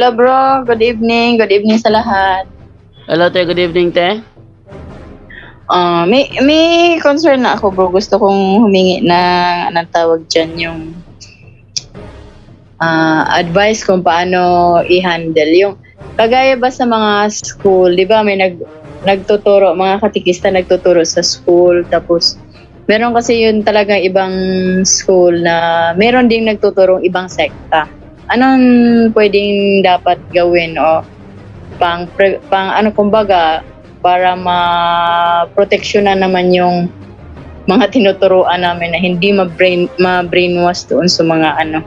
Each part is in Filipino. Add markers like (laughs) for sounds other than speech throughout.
Hello bro, good evening. Good evening sa lahat. Hello, te. Good evening, te. Uh, may may concern na ako bro. Gusto kong humingi ng anong tawag dyan yung ah, advice kung paano i-handle yung kagaya ba sa mga school, 'di ba may nag nagtuturo, mga katikista nagtuturo sa school tapos meron kasi yun talagang ibang school na meron ding nagtuturong ibang sekta. Anong pwedeng dapat gawin o pang pre- pang ano kumbaga para ma-proteksyonan naman yung mga tinuturuan namin na hindi ma-brain ma-brainwash doon sa mga ano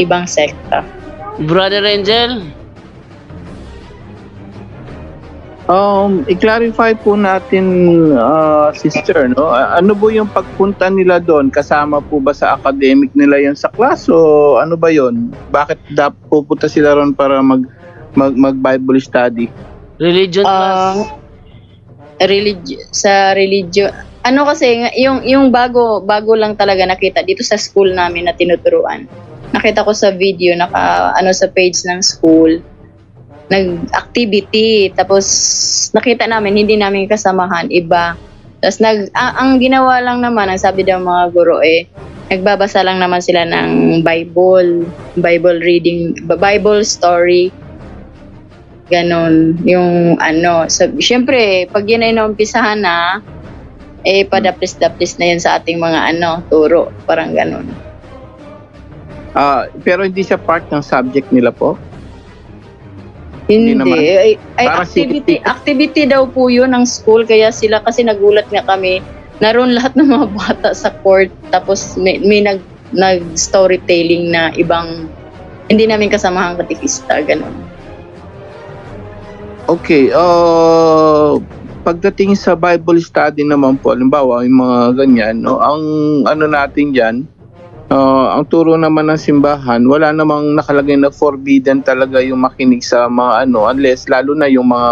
ibang sekta. Brother Angel, Um, i-clarify po natin, uh, sister, no? Ano po yung pagpunta nila doon? Kasama po ba sa academic nila yan sa class o ano ba yon? Bakit dapat pupunta sila ron para mag mag, mag Bible study? religion class. Um, religi- sa religion ano kasi yung yung bago bago lang talaga nakita dito sa school namin na tinuturuan. Nakita ko sa video naka ano sa page ng school nag-activity tapos nakita namin hindi namin kasamahan iba. Tapos nag a- ang ginawa lang naman ang sabi daw mga guro eh nagbabasa lang naman sila ng Bible, Bible reading, Bible story ganon yung ano so, syempre pag yun ay naumpisahan na eh padaplis-daplis na yun sa ating mga ano turo parang ganon Ah, pero hindi siya part ng subject nila po? Hindi, naman. ay, ay Parang activity activity daw po yun ng school. Kaya sila kasi nagulat nga kami. Naroon (laughs) lahat ng mga bata sa court. Tapos may, may nag nag storytelling na ibang hindi namin kasamahang katikista ganon Okay, uh, pagdating sa Bible study naman po, halimbawa, yung mga ganyan, no, ang ano natin dyan, uh, ang turo naman ng simbahan, wala namang nakalagay na forbidden talaga yung makinig sa mga ano, unless lalo na yung mga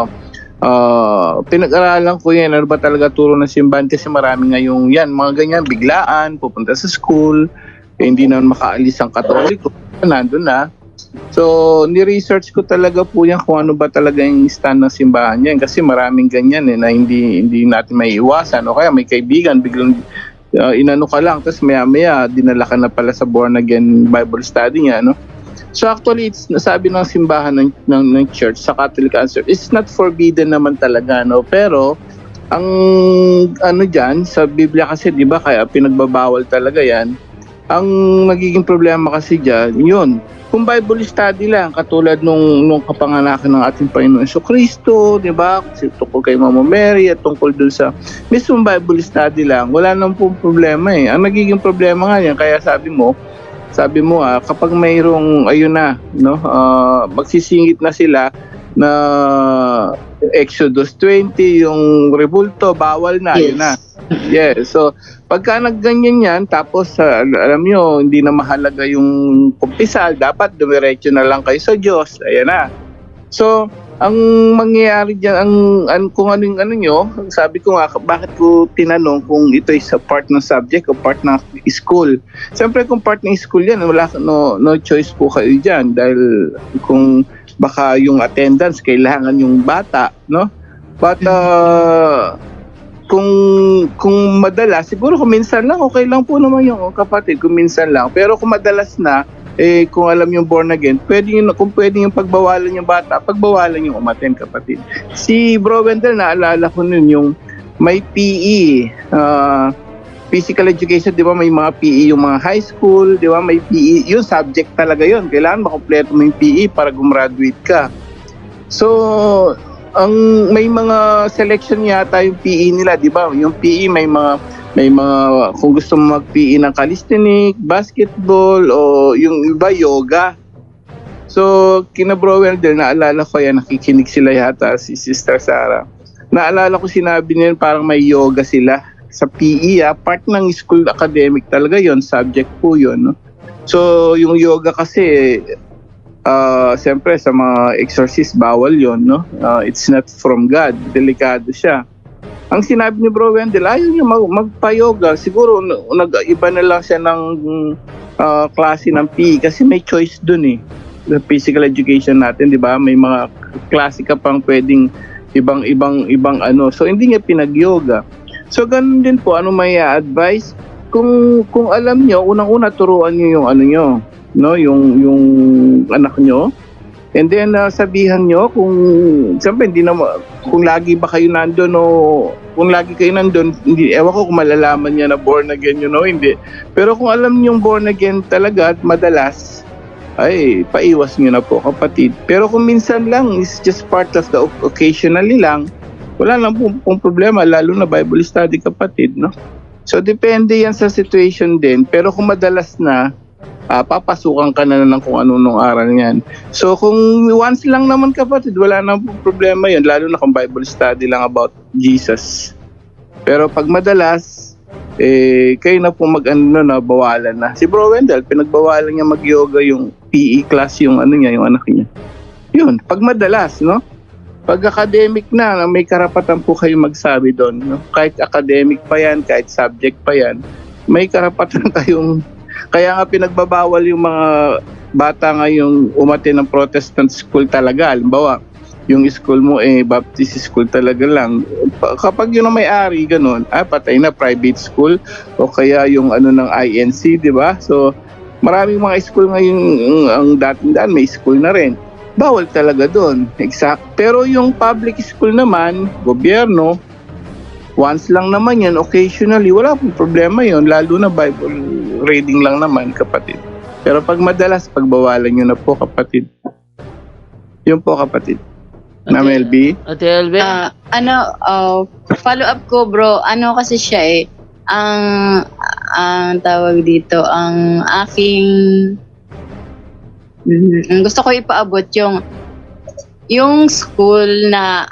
uh, pinag-aralan ko yan, ano ba talaga turo ng simbahan kasi marami ngayong yan, mga ganyan, biglaan, pupunta sa school, eh, hindi naman makaalis ang katoliko, nandun na. So, ni-research ko talaga po yan kung ano ba talaga yung stand ng simbahan yan kasi maraming ganyan eh na hindi hindi natin may iwasan o kaya may kaibigan biglang uh, inano ka lang tapos maya maya dinala ka na pala sa born again Bible study niya no? So actually it's nasabi ng simbahan ng, ng, ng church sa Catholic answer it's not forbidden naman talaga no? Pero ang ano diyan sa Biblia kasi 'di ba kaya pinagbabawal talaga yan ang magiging problema kasi diyan yun kung Bible study lang, katulad nung, nung kapanganakan ng ating Panginoon So Kristo, di ba? Kasi tungkol kay Mama Mary at tungkol dun sa mismo Bible study lang, wala nang pong problema eh. Ang nagiging problema nga yan, kaya sabi mo, sabi mo ah, kapag mayroong, ayun na, no, ah, magsisingit na sila na Exodus 20, yung rebulto, bawal na, Yes. yun na. Yes. So, pagka nagganyan yan, tapos al- alam nyo, hindi na mahalaga yung kumpisal, dapat dumiretso na lang kayo sa Diyos. Ayan na. So, ang mangyayari dyan, ang, ang kung anong ano nyo, sabi ko nga, bakit ko tinanong kung ito is a part ng subject o part ng school. Siyempre, kung part ng school yan, wala, no, no choice po kayo dyan dahil kung baka yung attendance, kailangan yung bata, no? But, uh, kung madalas, siguro kung minsan lang, okay lang po naman yung kapatid, kung minsan lang. Pero kung madalas na, eh, kung alam yung born again, pwede yung, kung pwede yung pagbawalan yung bata, pagbawalan yung umaten kapatid. Si Bro Wendell, naalala ko nun yung may PE, ah, physical education, di ba may mga PE yung mga high school, di ba may PE, yung subject talaga yun. Kailangan makompleto mo yung PE para gumraduate ka. So, ang may mga selection yata yung PE nila, di ba? Yung PE may mga may mga kung gusto mo mag-PE ng calisthenic, basketball o yung iba yoga. So, kina Bro Welder, naalala ko yan, nakikinig sila yata, si Sister Sarah. Naalala ko sinabi niya parang may yoga sila sa PE, ah, part ng school academic talaga yon subject po yun. No? So, yung yoga kasi, ah siyempre sa mga exorcist, bawal yon no? Ah, it's not from God, delikado siya. Ang sinabi ni Bro Wendell, ayaw niya mag- magpa-yoga. Siguro nag-iba na lang siya ng ah, klase ng PE kasi may choice dun eh. The physical education natin, di ba? May mga klase ka pang pwedeng ibang-ibang ibang ano. So hindi niya pinag-yoga. So ganun din po, ano may advice? Kung kung alam niyo, unang-una turuan niyo yung ano niyo, no, yung yung anak niyo. And then ah, sabihan niyo kung siyempre hindi na kung lagi ba kayo nandoon o kung lagi kayo nandoon, hindi ewan ko kung malalaman niya na born again you know, hindi. Pero kung alam niyo born again talaga at madalas ay paiwas niyo na po kapatid. Pero kung minsan lang, it's just part of the oc- occasionally lang, wala lang pong, pong problema, lalo na Bible study kapatid, no? So, depende yan sa situation din. Pero kung madalas na, ah, papasukan ka na ng kung ano nung aral niyan. So, kung once lang naman kapatid, wala na pong problema yun, lalo na kung Bible study lang about Jesus. Pero pag madalas, eh, kayo na po mag-ano na, bawalan na. Si Bro Wendell, pinagbawalan niya mag-yoga yung PE class yung ano niya, yung anak niya. Yun, pag madalas, no? Pag academic na may karapatan po kayo magsabi doon. No? Kahit academic pa yan, kahit subject pa yan, may karapatan (laughs) kayong... Kaya nga pinagbabawal yung mga bata ngayong umate ng Protestant school talaga. Halimbawa, yung school mo eh Baptist school talaga lang. Pa- Kapag yun ang may-ari ganun, ah patay na private school o kaya yung ano ng INC, 'di ba? So maraming mga school ngayon ang, ang dating daan may school na rin. Bawal talaga doon. Exact. Pero yung public school naman, gobyerno, once lang naman yan, occasionally, wala pong problema yon lalo na Bible reading lang naman, kapatid. Pero pag madalas, pagbawalan nyo na po, kapatid. Yun po, kapatid. Na MLB. Ate Elbe, Ah, ano, oh, follow up ko bro, ano kasi siya eh, ang, ang tawag dito, ang aking, ang gusto ko ipaabot yung, yung school na,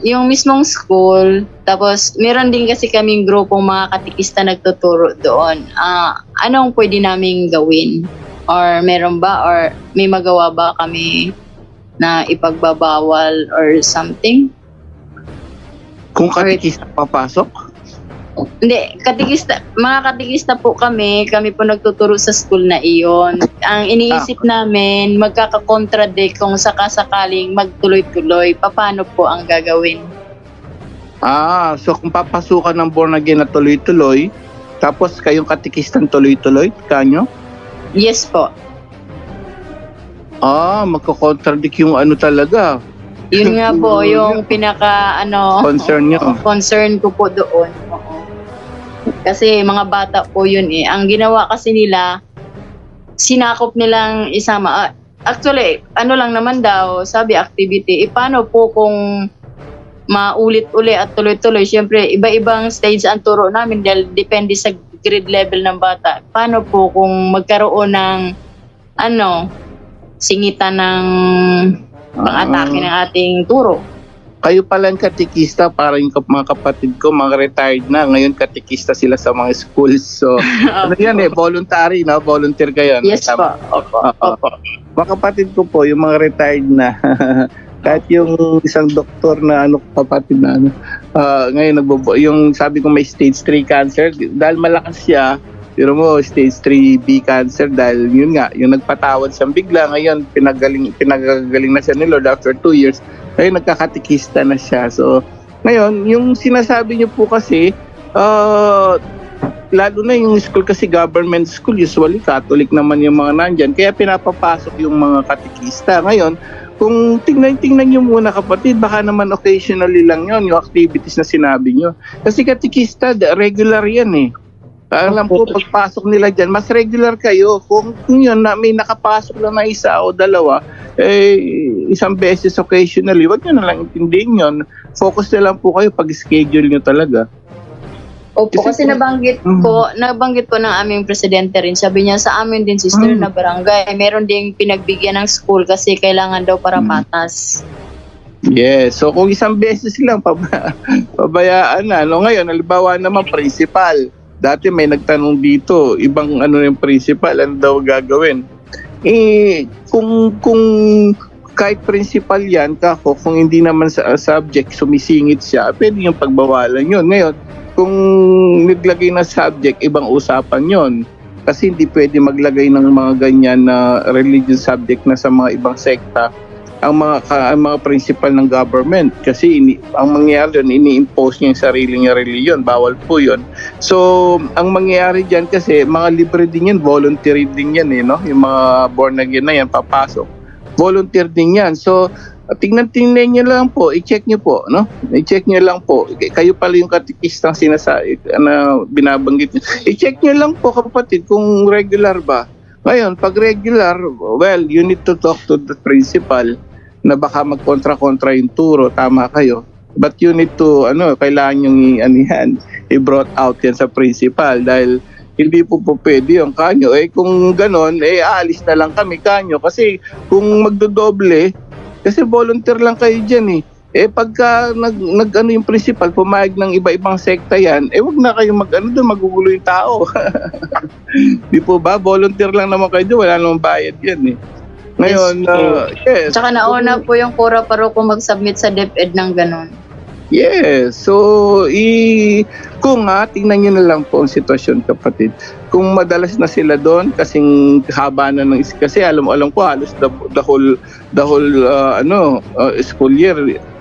yung mismong school, tapos meron din kasi kaming grupong mga katikista nagtuturo doon. Ah, anong pwede naming gawin? Or meron ba? Or may magawa ba kami na ipagbabawal or something? Kung katikista papasok, Hindi, katikista, mga katikista po kami, kami po nagtuturo sa school na iyon. Ang iniisip namin, magkakakontradict kung sakasakaling magtuloy-tuloy, paano po ang gagawin? ah, so kung papasukan ng born again na tuloy-tuloy, tapos kayong katikistan tuloy-tuloy, kanyo? Yes po. Ah, magkakontradict yung ano talaga, Yun nga po, (laughs) yung pinaka, ano, concern nyo. concern ko po doon. Kasi mga bata po yun eh. Ang ginawa kasi nila, sinakop nilang isama. Ah, Actually, ano lang naman daw, sabi activity, eh, paano po kung maulit-uli at tuloy-tuloy? Siyempre, iba-ibang stage ang turo namin dahil depende sa grade level ng bata. Paano po kung magkaroon ng, ano, singitan ng pang-atake ng ating turo? Kayo pala ang katikista, para yung mga kapatid ko, mga retired na. Ngayon katikista sila sa mga schools. So, (laughs) ano yan eh, voluntary, no? Volunteer kayo. no? yes po. Tama. Opo. Opo. Mga kapatid ko po, yung mga retired na, (laughs) kahit yung isang doktor na ano kapatid na ano, ah, ngayon nagbobo, yung sabi ko may stage 3 cancer, dahil malakas siya, pero mo stage 3B cancer dahil yun nga, yung nagpatawad siyang bigla, ngayon pinagaling, pinagagaling na siya ni Lord after 2 years, ngayon nagkakatikista na siya. So, ngayon, yung sinasabi niyo po kasi, ah, lalo na yung school kasi government school, usually Catholic naman yung mga nandyan. Kaya pinapapasok yung mga katikista. Ngayon, kung tingnan-tingnan nyo muna kapatid, baka naman occasionally lang yon yung activities na sinabi nyo. Kasi katikista, regular yan eh. Alam ko, pagpasok nila dyan, mas regular kayo. Kung, yun, na, may nakapasok lang na isa o dalawa, eh, isang beses occasionally, wag nyo na lang intindihin yun. Focus na lang po kayo pag-schedule nyo talaga. Opo, Kasi kasi kung- nabanggit ko, nabanggit ko ng aming presidente rin. Sabi niya sa amin din sister Mhm. na barangay, meron ding pinagbigyan ng school kasi kailangan daw para Mhm. patas. Yes. So kung isang beses lang paba, (laughs) pabayaan na. No ngayon, halimbawa naman principal. Dati may nagtanong dito, ibang ano yung principal, ano daw gagawin? Eh kung kung kahit principal yan, kako, kung hindi naman sa subject sumisingit siya, pwede yung pagbawalan yun. Ngayon, kung naglagay na subject, ibang usapan yon kasi hindi pwede maglagay ng mga ganyan na religious subject na sa mga ibang sekta ang mga ka, ang mga principal ng government. Kasi ini, ang mangyayari yun ini-impose niya yung sarili niya reliyon. Bawal po yun. So ang mangyayari diyan kasi mga libre din yan. Voluntary din yan eh no? Yung mga born again na yan papasok. Volunteer din yan. So tingnan-tingnan niyo lang po. I-check niyo po no? I-check niyo lang po. Kayo pala yung katikistang sinasabi na binabanggit niyo. I-check niyo lang po kapatid kung regular ba. Ngayon, pag regular, well, you need to talk to the principal na baka magkontra-kontra yung turo, tama kayo. But you need to, ano, kailangan yung i-anihan, (laughs) i-brought out yan sa principal dahil hindi po po pwede yung kanyo. Eh kung ganon, eh aalis na lang kami kanyo kasi kung magdodoble, kasi volunteer lang kayo dyan eh. Eh pagka nag, nag ano yung principal, pumayag ng iba-ibang sekta yan, eh wag na kayo mag ano doon, magugulo yung tao. (laughs) Di po ba? Volunteer lang naman kayo doon, wala namang bayad yan eh. Ngayon, Yes, uh, yes. Tsaka nauna po yung Kura Paroko mag-submit sa DepEd ng ganon. Yes. So, i kung nga, tingnan nyo na lang po ang sitwasyon kapatid. Kung madalas na sila doon, kasing haba na ng kasi alam alam ko halos the, the whole the whole uh, ano uh, school year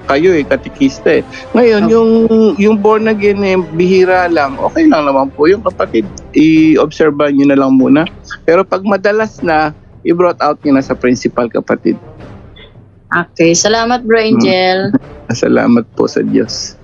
kayo eh katikista eh. Ngayon Okay. yung yung born again eh, bihira lang. Okay lang naman po yung kapatid. I-obserbahan niyo na lang muna. Pero pag madalas na i-brought out niya na sa principal kapatid. Okay, salamat bro Angel. Mm. (laughs) Salamat po sa Diyos.